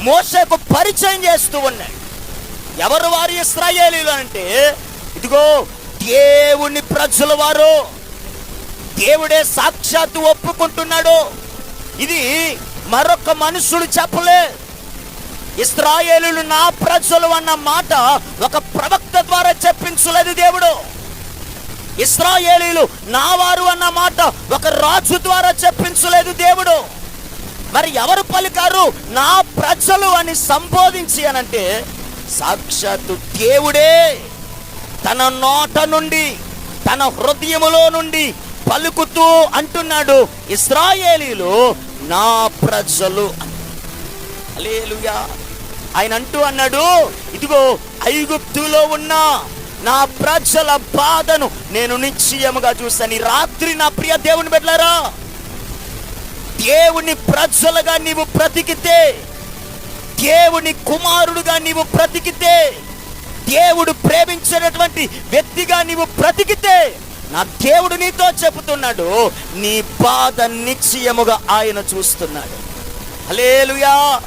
మోసకు పరిచయం చేస్తూ ఉన్నాడు. ఎవరు వారి ఇస్రాయేలీలు అంటే ఇదిగో దేవుని ప్రజల వారు. దేవుడే సాక్షాత్తు ఒప్పుకుంటున్నాడు. ఇది మరొక మనుషుడు చెప్పలే. ఇస్రాయేలు నా ప్రజలు అన్న మాట ఒక ప్రవక్త ద్వారా చెప్పించలేదు దేవుడు. ఇస్రాయేలీలు నా వారు అన్న మాట ఒక రాజు ద్వారా చెప్పించలేదు దేవుడు. మరి ఎవరు పలికారు? నా ప్రజలు అని సంబోధించి అనంటే సాక్షాత్తు దేవుడే తన నోట నుండి తన హృదయములో నుండి పలుకుతూ అంటున్నాడు ఇస్రాయేలీలు నా ప్రజలు అలేలుయా ఆయన అంటూ అన్నాడు ఇదిగో ఐగుప్తులో ఉన్న నా ప్రజల బాధను నేను నిశ్చయముగా చూశాను. రాత్రి నా ప్రియ దేవుని పెట్టారా దేవుని ప్రజలుగా నీవు బ్రతికితే దేవుని కుమారుడుగా నీవు బ్రతికితే దేవుడు ప్రేమించినటువంటి వ్యక్తిగా నీవు బ్రతికితే నా దేవుడు నీతో చెబుతున్నాడు నీ బాధ నిశ్చయముగా ఆయన చూస్తున్నాడు. హలేలుయా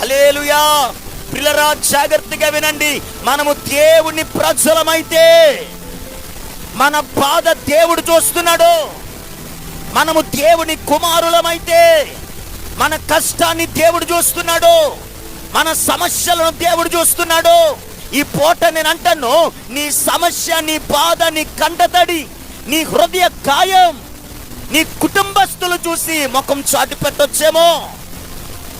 హలేలుయా పిల్లరా జాగ్రత్తగా వినండి. మనము దేవుని ప్రజలమైతే మన బాధ దేవుడు చూస్తున్నాడు. మనము దేవుని కుమారులమైతే మన కష్టాన్ని దేవుడు చూస్తున్నాడు మన సమస్యలను దేవుడు చూస్తున్నాడు. ఈ పూట నేను అంటాను నీ సమస్య నీ బాధ నీ కంటతడి నీ హృదయ గాయం నీ కుటుంబస్తులు చూసి ముఖం చాటి పెట్టొచ్చేమో.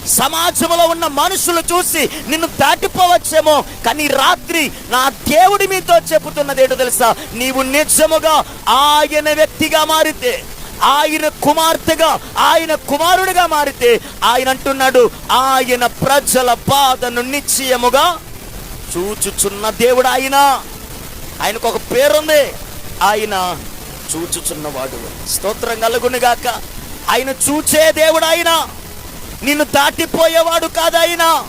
సమాజంలో ఉన్న మనుషులు చూసి నిన్ను దాటిపోవచ్చేమో. కానీ రాత్రి నా దేవుడి మీతో చెబుతున్నది తెలుసా? నీవు నిజముగా ఆయన వ్యక్తిగా మారితే. ఆయన కుమార్తెగా ఆయన కుమారుడిగా మారితే ఆయన అంటున్నాడు ఆయన ప్రజల బాధను నిశ్చయముగా చూచుచున్న దేవుడు ఆయన. ఆయనకు ఒక పేరుంది. ఆయన చూచుచున్నవాడు. స్తోత్రం కలుగునిగాక ఆయన చూచే దేవుడు ఆయన. నిన్ను దాటిపోయేవాడు కాదు ఆయన.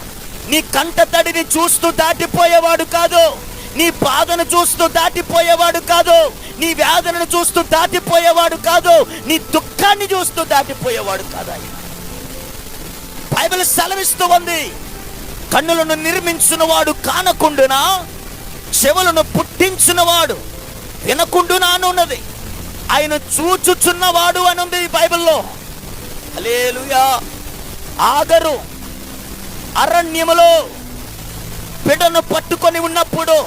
నీ కంట తడిని చూస్తూ దాటిపోయేవాడు కాదు. నీ బాధను చూస్తూ దాటిపోయేవాడు కాదు. నీ వేదనను చూస్తూ దాటిపోయేవాడు కాదు నీ దుఃఖాన్ని చూస్తూ దాటిపోయేవాడు కాదు ఆయన. బైబిల్ సెలవిస్తూ ఉంది కన్నులను నిర్మించిన వాడు కానకుండునా చెవులను పుట్టించినవాడు వినకుండునా అని ఉన్నది. ఆయన చూచుచున్నవాడు అని ఉంది ఈ బైబిల్లో. అలేలుయా ఆగరు. అరణ్యములో బిడ్డను పట్టుకొని ఉన్నప్పుడు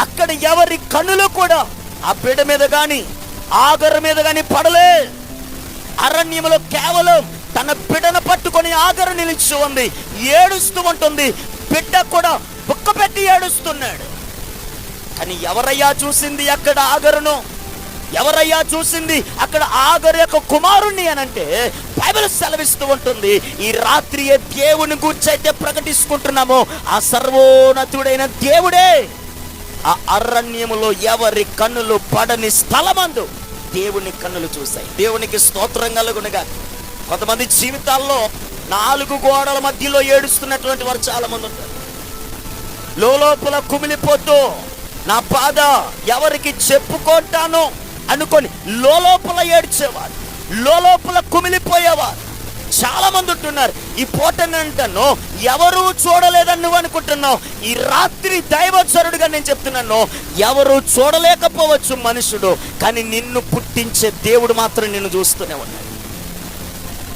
అక్కడ ఎవరి కన్నులు కూడా ఆ బిడ్డ మీద కానీ ఆగర మీద కానీ పడలే. అరణ్యములో కేవలం తన బిడ్డను పట్టుకొని ఆగర నిలిచి ఉంది ఏడుస్తూ ఉంటుంది. బిడ్డ కూడా బుక్క పెట్టి ఏడుస్తున్నాడు. కానీ ఎవరయ్యా చూసింది అక్కడ ఆగరును ఎవరయ్యా చూసింది అక్కడ ఆగరు యొక్క కుమారుణ్ణి అని అంటే బైబిల్ సెలవిస్తూ ఉంటుంది ఈ రాత్రి ఏ దేవుని గురించి అయితే ప్రకటించుకుంటున్నామో. ఆ సర్వోన్నతుడైన దేవుడే ఆ అరణ్యములో ఎవరి కన్నులు పడని స్థలమందు దేవుని కన్నులు చూశాయి. దేవునికి స్తోత్రం కలుగునగా. కొంతమంది జీవితాల్లో నాలుగు గోడల మధ్యలో ఏడుస్తున్నటువంటి వారు చాలా మంది ఉంటారు. లోపల కుమిలిపోతూ నా బాధ ఎవరికి చెప్పుకుంటాను అనుకొని లోపల ఏడ్చేవారు. లోపల కుమిలిపోయేవారు. చాలా మంది ఉంటున్నారు. ఈ పోటనంటను అంటాను ఎవరు చూడలేదని నువ్వు అనుకుంటున్నావు. ఈ రాత్రి దైవచరుడుగా నేను చెప్తున్నాను ఎవరు చూడలేకపోవచ్చు మనుషుడు కానీ నిన్ను పుట్టించే దేవుడు మాత్రం నిన్ను చూస్తూనే ఉన్నాడు.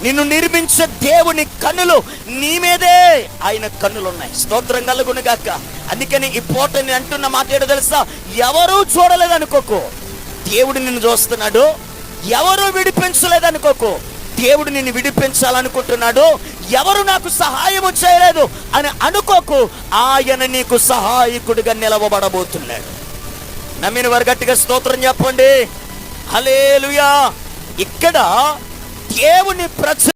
నిన్ను నిర్మించే దేవుని కన్నులు నీ మీదే ఆయన కన్నులు ఉన్నాయి స్తోత్రం కలుగును గాక. అందుకని ఈ పోటని అంటున్న మాట ఏడో తెలుసా? ఎవరూ చూడలేదు అనుకోకు దేవుడు నిన్ను చూస్తున్నాడు. ఎవరూ విడిపించలేదనుకోకు. దేవుడు నిన్ను విడిపించాలనుకుంటున్నాడు ఎవరు నాకు సహాయము చేయలేదు అని అనుకోకు ఆయన నీకు సహాయకుడిగా నిలవబడబోతున్నాడు. నమ్మిన వారు గట్టిగా స్తోత్రం చెప్పండి. హలేలుయా ఇక్కడ దేవుని ప్రజ